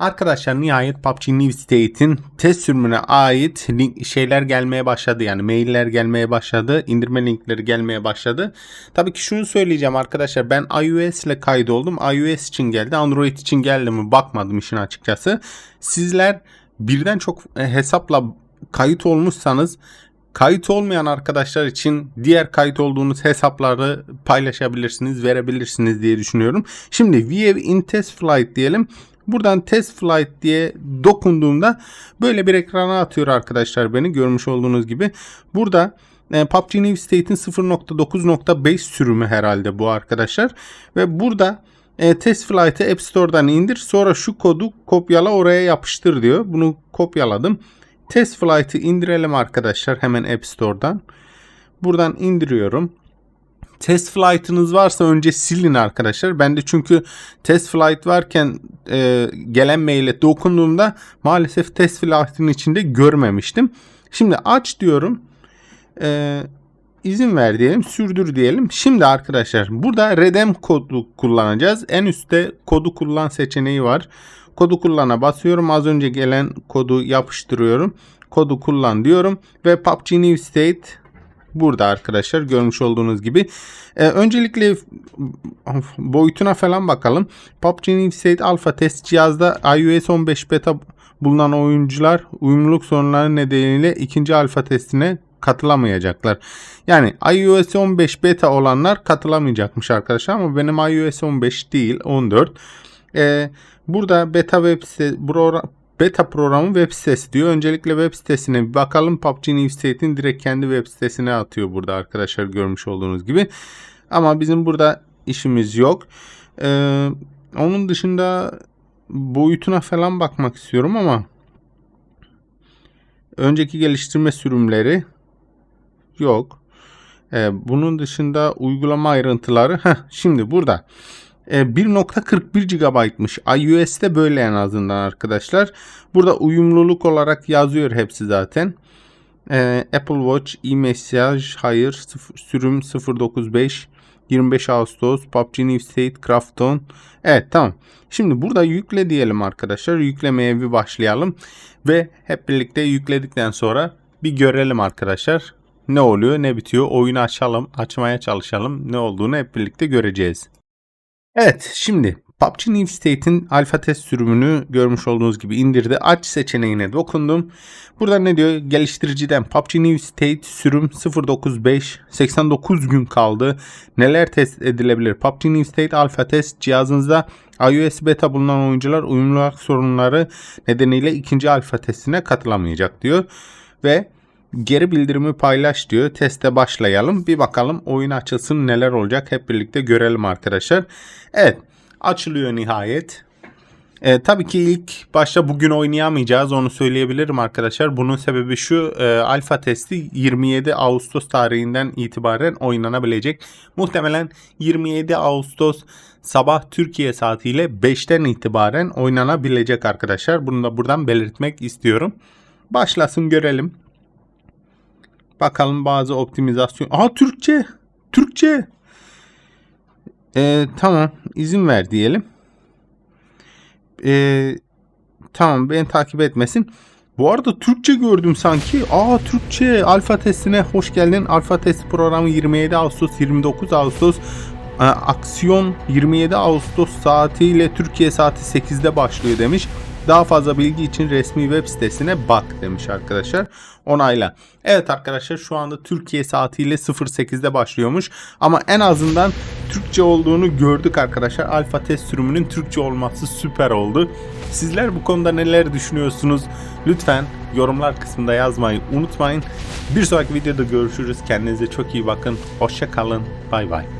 Arkadaşlar nihayet PUBG New State'in test sürümüne ait link, şeyler gelmeye başladı. Yani mailler gelmeye başladı. indirme linkleri gelmeye başladı. Tabii ki şunu söyleyeceğim arkadaşlar. Ben iOS ile kaydoldum. iOS için geldi. Android için geldi mi bakmadım işin açıkçası. Sizler birden çok e, hesapla kayıt olmuşsanız kayıt olmayan arkadaşlar için diğer kayıt olduğunuz hesapları paylaşabilirsiniz, verebilirsiniz diye düşünüyorum. Şimdi have in test flight diyelim. Buradan test flight diye dokunduğumda böyle bir ekrana atıyor arkadaşlar beni görmüş olduğunuz gibi. Burada e, PUBG New State'in 0.9.5 sürümü herhalde bu arkadaşlar. Ve burada e, test flight'ı App Store'dan indir. Sonra şu kodu kopyala oraya yapıştır diyor. Bunu kopyaladım. Test flight'ı indirelim arkadaşlar hemen App Store'dan. Buradan indiriyorum. Test flight'ınız varsa önce silin arkadaşlar. Ben de çünkü test flight varken e, gelen maile dokunduğumda maalesef test flight'ın içinde görmemiştim. Şimdi aç diyorum. E, izin ver diyelim. Sürdür diyelim. Şimdi arkadaşlar burada redeem kodu kullanacağız. En üstte kodu kullan seçeneği var. Kodu kullana basıyorum. Az önce gelen kodu yapıştırıyorum. Kodu kullan diyorum. Ve PUBG New State burada arkadaşlar görmüş olduğunuz gibi. Ee, öncelikle boyutuna falan bakalım. PUBG New State Alpha test cihazda iOS 15 beta bulunan oyuncular uyumluluk sorunları nedeniyle ikinci alfa testine katılamayacaklar. Yani iOS 15 beta olanlar katılamayacakmış arkadaşlar ama benim iOS 15 değil 14. Ee, burada beta web sitesi, beta programı web sitesi diyor. Öncelikle web sitesine bir bakalım. PUBG New State'in direkt kendi web sitesine atıyor burada arkadaşlar görmüş olduğunuz gibi. Ama bizim burada işimiz yok. Ee, onun dışında boyutuna falan bakmak istiyorum ama önceki geliştirme sürümleri yok. Ee, bunun dışında uygulama ayrıntıları heh, şimdi burada 1.41 GB'mış. iOS'te böyle en azından arkadaşlar. Burada uyumluluk olarak yazıyor hepsi zaten. Ee, Apple Watch, e-mesaj, hayır, sürüm 095, 25 Ağustos, PUBG New State, Crafton. Evet tamam. Şimdi burada yükle diyelim arkadaşlar. Yüklemeye bir başlayalım. Ve hep birlikte yükledikten sonra bir görelim arkadaşlar. Ne oluyor ne bitiyor oyunu açalım açmaya çalışalım ne olduğunu hep birlikte göreceğiz. Evet şimdi PUBG New State'in alfa test sürümünü görmüş olduğunuz gibi indirdi. Aç seçeneğine dokundum. Burada ne diyor? Geliştiriciden PUBG New State sürüm 0.95 89 gün kaldı. Neler test edilebilir? PUBG New State alfa test cihazınızda iOS beta bulunan oyuncular uyumluluk sorunları nedeniyle ikinci alfa testine katılamayacak diyor. Ve geri bildirimi paylaş diyor. Teste başlayalım. Bir bakalım oyun açılsın neler olacak hep birlikte görelim arkadaşlar. Evet açılıyor nihayet. E, tabii ki ilk başta bugün oynayamayacağız onu söyleyebilirim arkadaşlar. Bunun sebebi şu e, alfa testi 27 Ağustos tarihinden itibaren oynanabilecek. Muhtemelen 27 Ağustos sabah Türkiye saatiyle 5'ten itibaren oynanabilecek arkadaşlar. Bunu da buradan belirtmek istiyorum. Başlasın görelim. Bakalım bazı optimizasyon. Aha Türkçe. Türkçe. Ee, tamam. izin ver diyelim. Ee, tamam beni takip etmesin. Bu arada Türkçe gördüm sanki. Aa Türkçe alfa testine hoş geldin. Alfa test programı 27 Ağustos 29 Ağustos e, aksiyon 27 Ağustos saatiyle Türkiye saati 8'de başlıyor demiş. Daha fazla bilgi için resmi web sitesine bak demiş arkadaşlar. Onayla. Evet arkadaşlar şu anda Türkiye saatiyle 08'de başlıyormuş. Ama en azından Türkçe olduğunu gördük arkadaşlar. Alfa test sürümünün Türkçe olması süper oldu. Sizler bu konuda neler düşünüyorsunuz? Lütfen yorumlar kısmında yazmayı unutmayın. Bir sonraki videoda görüşürüz. Kendinize çok iyi bakın. Hoşça kalın. Bay bay.